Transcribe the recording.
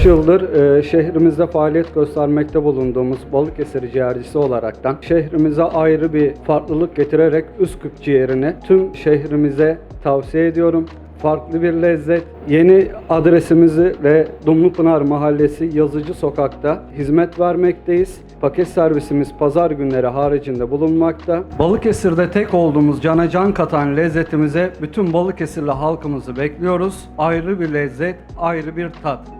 3 yıldır e, şehrimizde faaliyet göstermekte bulunduğumuz Balıkesir ciğercisi olaraktan şehrimize ayrı bir farklılık getirerek Üsküp ciğerini tüm şehrimize tavsiye ediyorum. Farklı bir lezzet. Yeni adresimizi ve Dumlupınar Mahallesi Yazıcı Sokak'ta hizmet vermekteyiz. Paket servisimiz pazar günleri haricinde bulunmakta. Balıkesir'de tek olduğumuz cana can katan lezzetimize bütün Balıkesirli halkımızı bekliyoruz. Ayrı bir lezzet, ayrı bir tat.